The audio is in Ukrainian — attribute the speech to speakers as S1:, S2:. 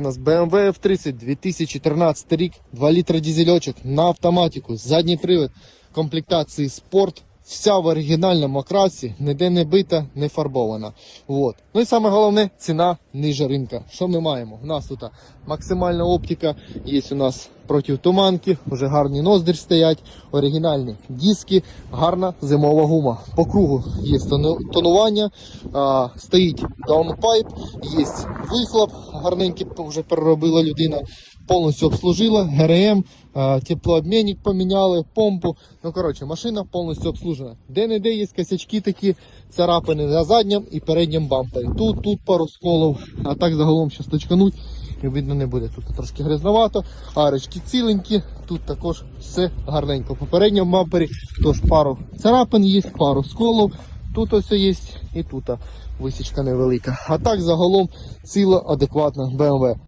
S1: У нас BMW F30 2013 рік, 2 літра дізельочок на автоматику, задній привід, комплектації спорт, вся в оригінальному окрасі, ніде не бита, не фарбована. Вот. Ну і саме головне, ціна ниже ринка. Що ми маємо? У нас тут максимальна оптика, є у нас проти туманки, вже гарні ноздрі стоять, оригінальні диски, гарна зимова гума. По кругу є тонування, стоїть даунпайп, є вихлоп, гарненький вже переробила людина, повністю обслужила, ГРМ, теплообмінник поміняли, помпу. Ну коротше, машина повністю обслужена. Де-не-де є косячки такі, царапини на задньому і передньому бампері. Тут, тут пару сколів, а так загалом ще сточкануть і видно не буде. Тут трошки грязновато, арочки ціленькі, тут також все гарненько. Попередньо в мапері тож пару царапин є, пару сколов. Тут ось є і тут висічка невелика. А так загалом ціла адекватна BMW.